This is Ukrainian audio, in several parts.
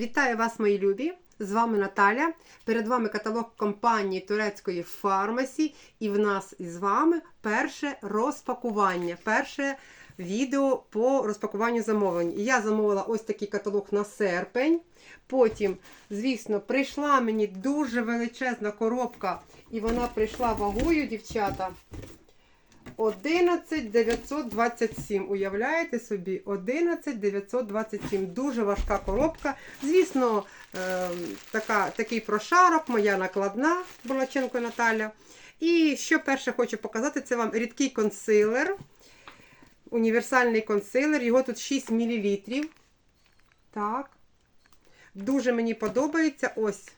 Вітаю вас, мої любі! З вами Наталя. Перед вами каталог компанії турецької фармасі, і в нас із вами перше розпакування, перше відео по розпакуванню замовлень. Я замовила ось такий каталог на серпень. Потім, звісно, прийшла мені дуже величезна коробка, і вона прийшла вагою, дівчата. 11 927. Уявляєте собі? 11 927. Дуже важка коробка. Звісно, е, така, такий прошарок, моя накладна Булаченко Наталя. І що перше хочу показати, це вам рідкий консилер. Універсальний консилер. Його тут 6 мл. Так. Дуже мені подобається. Ось.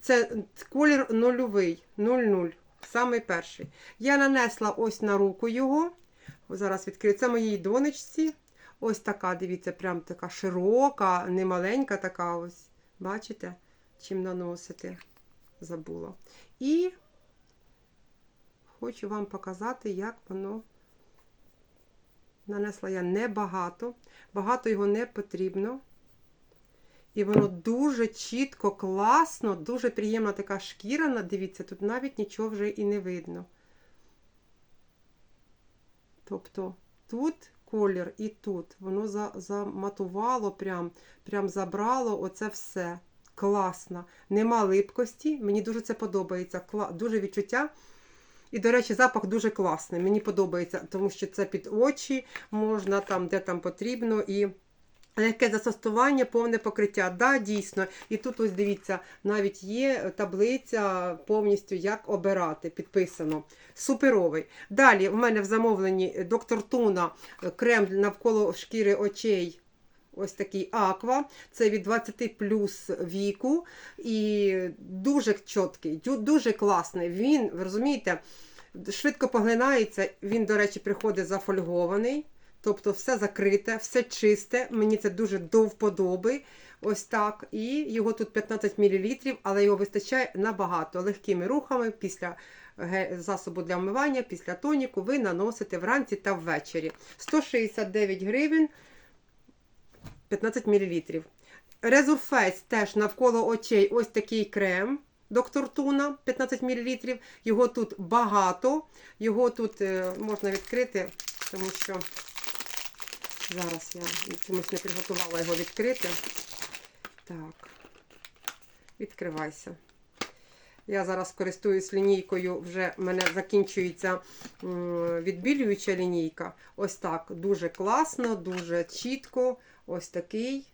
Це колір нульовий. 00. Самий перший. Я нанесла ось на руку його. Зараз відкрию. Це моїй донечці. Ось така, дивіться, прям така широка, не маленька така ось. Бачите, чим наносити? Забула. І хочу вам показати, як воно нанесла я небагато. Багато його не потрібно. І воно дуже чітко, класно, дуже приємна така шкіра. Дивіться, тут навіть нічого вже і не видно. Тобто тут колір і тут. Воно заматувало, прям, прям забрало оце все. Класно. Нема липкості. Мені дуже це подобається. Кла... Дуже відчуття. І, до речі, запах дуже класний. Мені подобається, тому що це під очі, можна там, де там потрібно. і... Яке застосування, повне покриття. Да, дійсно. І тут, ось дивіться, навіть є таблиця повністю, як обирати. Підписано. Суперовий. Далі, в мене в замовленні доктор Туна крем навколо шкіри очей. Ось такий аква. Це від 20 плюс віку. І дуже чіткий, дуже класний. Він, розумієте, швидко поглинається. Він, до речі, приходить зафольгований. Тобто все закрите, все чисте. Мені це дуже до вподоби. Ось так. І його тут 15 мл, але його вистачає набагато легкими рухами після засобу для вмивання, після тоніку ви наносите вранці та ввечері. 169 гривень 15 мл. Резурфейс теж навколо очей ось такий крем. Доктор Туна 15 мл. Його тут багато. Його тут е, можна відкрити, тому що. Зараз я чомусь не приготувала його відкрити. Так, відкривайся. Я зараз користуюсь лінійкою, вже в мене закінчується відбілююча лінійка. Ось так. Дуже класно, дуже чітко. Ось такий.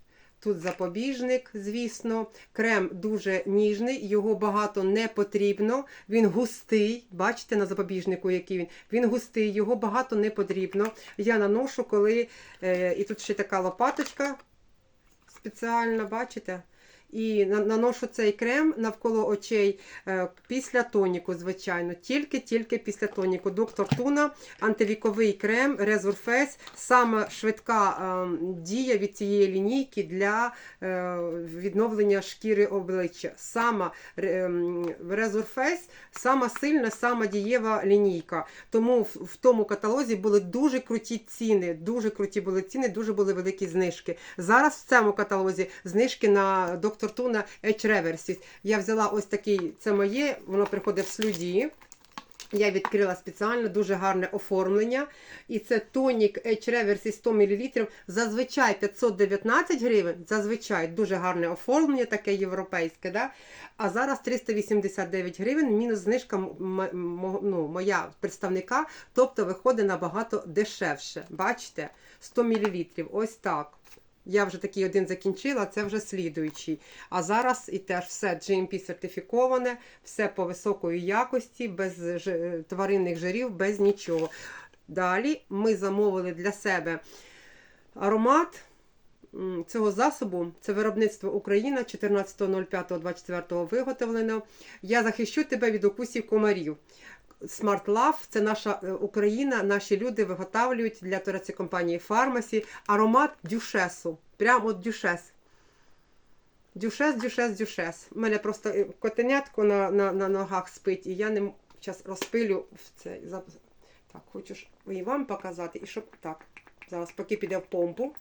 Тут запобіжник, звісно. Крем дуже ніжний, його багато не потрібно. Він густий. Бачите на запобіжнику, який він. Він густий, його багато не потрібно. Я наношу, коли. Е, і тут ще така лопаточка спеціальна, бачите? І наношу цей крем навколо очей е, після тоніку, звичайно. Тільки-тільки після тоніку. Доктор Туна, антивіковий крем, Resurface. Саме швидка е, дія від цієї лінійки для е, відновлення шкіри обличчя. Саме Resurface сама сильна, сама дієва лінійка. Тому в тому каталозі були дуже круті ціни. Дуже круті були ціни, дуже були великі знижки. Зараз в цьому каталозі знижки на доктор Тортуна Edge Reversis. Я взяла ось такий, це моє, воно приходить в слюді. Я відкрила спеціально дуже гарне оформлення. І це тонік Edge Reversi 100 мл. Зазвичай 519 гривень. Зазвичай дуже гарне оформлення, таке європейське. Да? А зараз 389 гривень, мінус знижка ну, моя представника. Тобто виходить набагато дешевше. Бачите? 100 мл. Ось так. Я вже такий один закінчила, це вже слідуючий. А зараз і теж все GMP сертифіковане, все по високої якості, без тваринних жирів, без нічого. Далі ми замовили для себе аромат цього засобу. Це виробництво Україна 14.05.24 виготовлено. Я захищу тебе від укусів комарів. Smart Love – це наша е, Україна, наші люди виготовлюють для турецької компанії Фармасі аромат дюшесу. Прямо от дюшес. Дюшес, дюшес, дюшес. У мене просто е, котенятко на на, на ногах спить, і я не зараз розпилю в цей. Так, хочу ж і вам показати, і щоб так. Зараз, поки піде в помпу.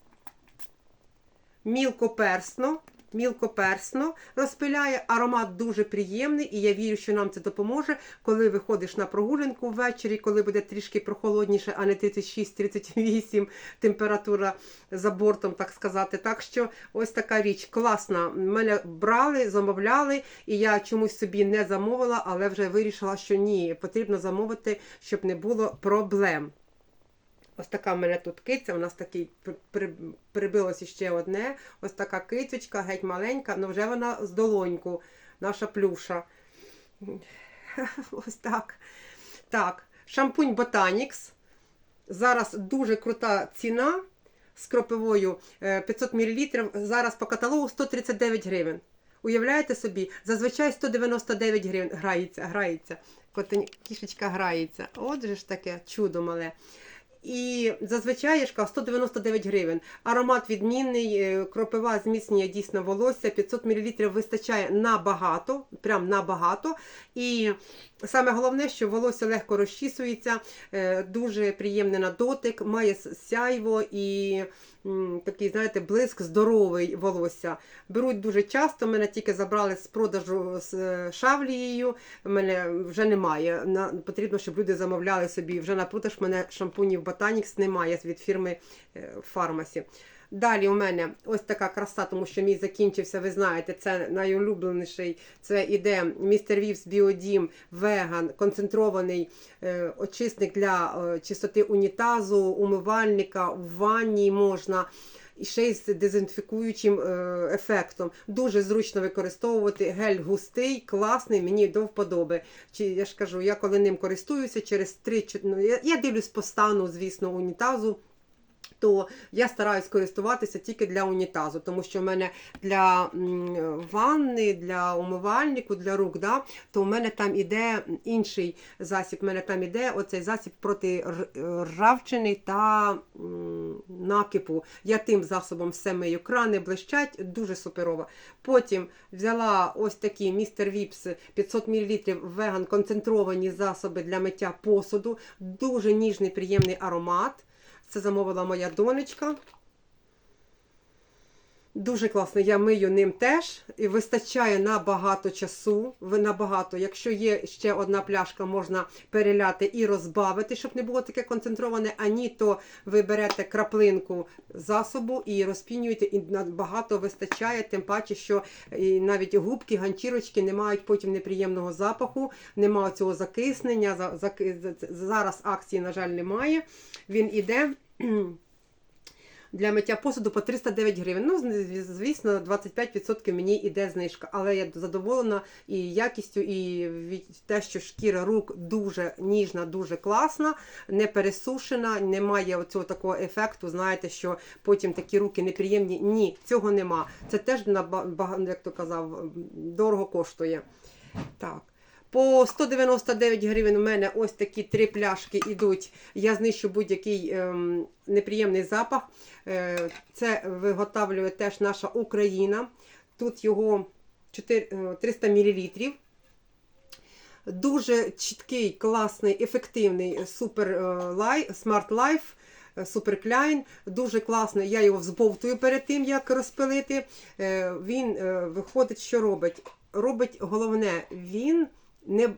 Мілко персно. Мілкоперсно розпиляє, аромат дуже приємний, і я вірю, що нам це допоможе, коли виходиш на прогулянку ввечері, коли буде трішки прохолодніше, а не 36-38 температура за бортом, так сказати. Так що ось така річ класна. Мене брали, замовляли, і я чомусь собі не замовила, але вже вирішила, що ні, потрібно замовити, щоб не було проблем. Ось така в мене тут киця, у нас такий при- при- прибилося ще одне. Ось така кицючка, геть маленька, але вже вона з долоньку, наша плюша. Ось так. Так, шампунь Botanix. Зараз дуже крута ціна з кропивою е, 500 мл. Зараз по каталогу 139 гривень. Уявляєте собі, зазвичай 199 гривень грається, грається. Кішечка грається. Отже ж таке чудо мале. І зазвичай я ж кажу, 199 гривень. Аромат відмінний, е, кропива зміцнює дійсно волосся. 500 мл вистачає набагато, прям набагато. І саме головне, що волосся легко розчісується, е, дуже приємне на дотик, має сяйво і такий, знаєте, блиск здоровий волосся. Беруть дуже часто. Мене тільки забрали з продажу з е, шавлією. Мене вже немає. Потрібно, щоб люди замовляли собі. Вже на продаж мене шампунів Botanix немає від фірми Фармасі. Далі у мене ось така краса, тому що мій закінчився, ви знаєте, це найулюбленіший. Це іде Mr. Вівс Біодім Веган, концентрований е, очисник для е, чистоти унітазу, умивальника, в ванні можна. І ще й з дезінфікуючим е, ефектом. Дуже зручно використовувати. Гель густий, класний, мені до вподоби. Чи я ж кажу, я коли ним користуюся через 3 ну, я, я дивлюсь по стану, звісно, унітазу. То я стараюсь користуватися тільки для унітазу, тому що в мене для ванни, для умивальнику, для рук, да, то в мене там іде інший засіб. У мене там іде оцей засіб проти р- ржавчини та накипу. Я тим засобом все мию. Крани блищать, дуже суперово. Потім взяла ось такі містер Віпс 500 мл веган концентровані засоби для миття посуду. Дуже ніжний, приємний аромат. Це замовила моя донечка. Дуже класно, я мию ним теж і вистачає на багато часу. Набагато. Якщо є ще одна пляшка, можна переляти і розбавити, щоб не було таке концентроване. А ні, то ви берете краплинку засобу і розпінюєте, і набагато вистачає, тим паче, що навіть губки, ганчірочки не мають потім неприємного запаху, немає цього закиснення. Зараз акції, на жаль, немає. Він іде. Для миття посуду по 309 гривень. Ну, звісно, 25% мені йде знижка, але я задоволена і якістю, і те, що шкіра рук дуже ніжна, дуже класна, не пересушена, немає оцього такого ефекту. Знаєте, що потім такі руки неприємні. Ні, цього нема. Це теж як то казав, дорого коштує. Так. По 199 гривень у мене ось такі три пляшки йдуть. Я знищу будь-який ем, неприємний запах. Е, це виготовлює теж наша Україна. Тут його 4, е, 300 мл. Дуже чіткий, класний, ефективний супер е, лай, Smart Life. е, Супер Кляйн, дуже класний. Я його взбовтую перед тим, як розпилити. Е, Він е, виходить, що робить? Робить головне, він не,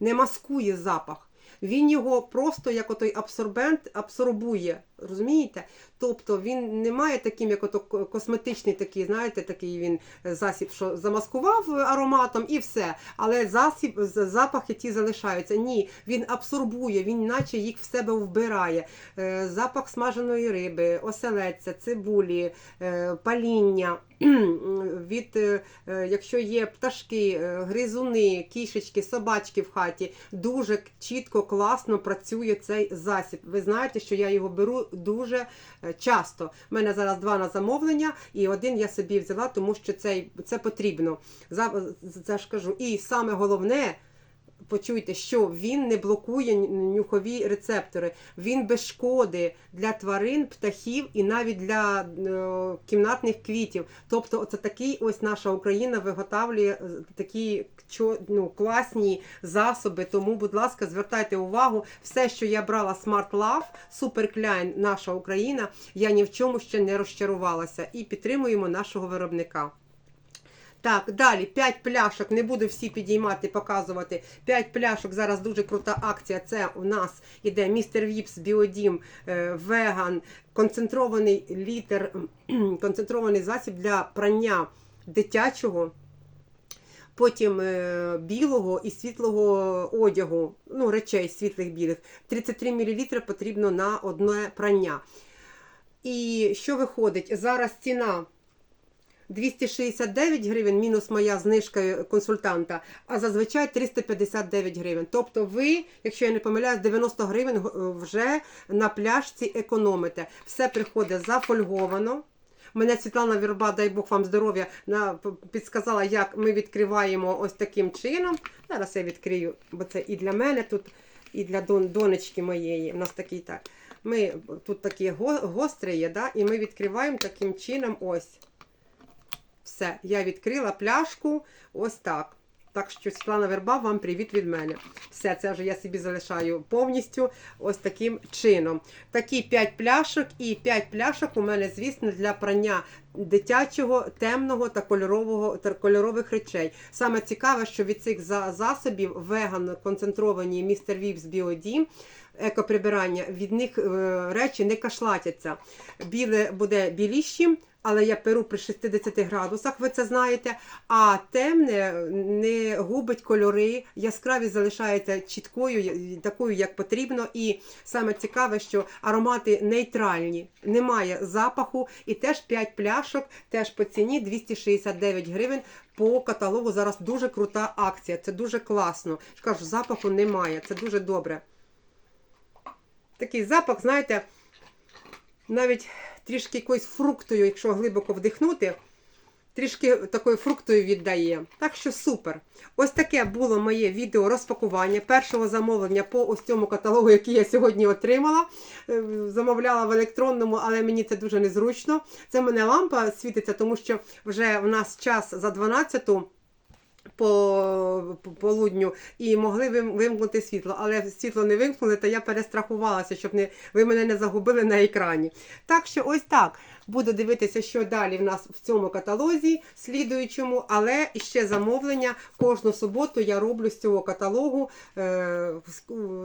не маскує запах. Він його просто як отой абсорбент абсорбує. Розумієте? Тобто він не має таким, як ото косметичний такий, знаєте, такий він е, засіб, що замаскував ароматом і все. Але засіб, запахи ті залишаються. Ні, він абсорбує, він наче їх в себе вбирає. Е, Запах смаженої риби, оселедця, цибулі, е, паління. Від, е, е, якщо є пташки, е, гризуни, кішечки, собачки в хаті, дуже чітко, класно працює цей засіб. Ви знаєте, що я його беру дуже е, часто. У мене зараз два на замовлення, і один я собі взяла, тому що це, це потрібно. За, за ж кажу. І саме головне. Почуйте, що він не блокує нюхові рецептори, він без шкоди для тварин, птахів і навіть для е, кімнатних квітів. Тобто, оце такий ось наша Україна виготовлює е, такі ну, класні засоби. Тому, будь ласка, звертайте увагу, все, що я брала Smart Love, Super Klein, наша Україна, я ні в чому ще не розчарувалася і підтримуємо нашого виробника. Так, далі 5 пляшок. Не буду всі підіймати, показувати. 5 пляшок. Зараз дуже крута акція. Це у нас іде містер Віпс, Біодім, е, веган, концентрований літер, концентрований засіб для прання дитячого. Потім е, білого і світлого одягу, ну, речей світлих білих. 33 мл потрібно на одне прання. І що виходить? Зараз ціна 269 гривень, мінус моя знижка консультанта, а зазвичай 359 гривень. Тобто ви, якщо я не помиляюсь, 90 гривень е, вже на пляшці економите. Все приходить зафольговано. Мене Світлана Вірба, дай Бог вам здоров'я, підсказала, як ми відкриваємо ось таким чином. Зараз я відкрию, бо це і для мене тут, і для дон- донечки моєї. У нас такий так. Ми тут такі гострі є, да? і ми відкриваємо таким чином ось. Все, я відкрила пляшку ось так. Так що, Світлана Верба, вам привіт від мене. Все, це вже я собі залишаю повністю ось таким чином. Такі 5 пляшок, і 5 пляшок у мене, звісно, для прання дитячого, темного та кольорового та кольорових речей. Саме цікаве, що від цих засобів веган концентровані містер Віпс Біодім. Екоприбирання, від них е, речі не кашлатяться. Біле буде білішим, але я перу при 60 градусах, ви це знаєте. А темне не губить кольори, яскравість залишається чіткою, такою, як потрібно. І саме цікаве, що аромати нейтральні, немає запаху. І теж 5 пляшок, теж по ціні 269 гривень. По каталогу зараз дуже крута акція. Це дуже класно. Кажу, запаху немає. Це дуже добре. Такий запах, знаєте, навіть трішки якоюсь фруктою, якщо глибоко вдихнути, трішки такою фруктою віддає. Так що супер. Ось таке було моє відео розпакування першого замовлення по ось цьому каталогу, який я сьогодні отримала. Е, Замовляла в електронному, але мені це дуже незручно. Це мене лампа світиться, тому що вже в нас час за 12 по по- полудню і могли вимкнути світло, але світло не вимкнули, то я перестрахувалася, щоб не, ви мене не загубили на екрані. Так що ось так. Буду дивитися, що далі в нас в цьому каталозі, слідуючому, але ще замовлення кожну суботу я роблю з цього каталогу, е,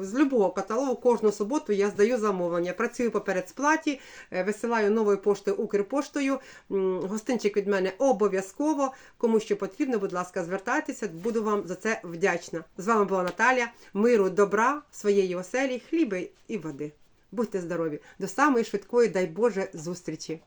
з, любого каталогу, кожну суботу я здаю замовлення. Працюю по передсплаті, е, висилаю новою поштою Укрпоштою. Гостинчик від мене обов'язково. Кому що потрібно, будь ласка, звертайтеся, буду вам за це вдячна. З вами була Наталя. Миру, добра, своєї оселі, хліба і води. Будьте здорові! До самої швидкої, дай Боже, зустрічі!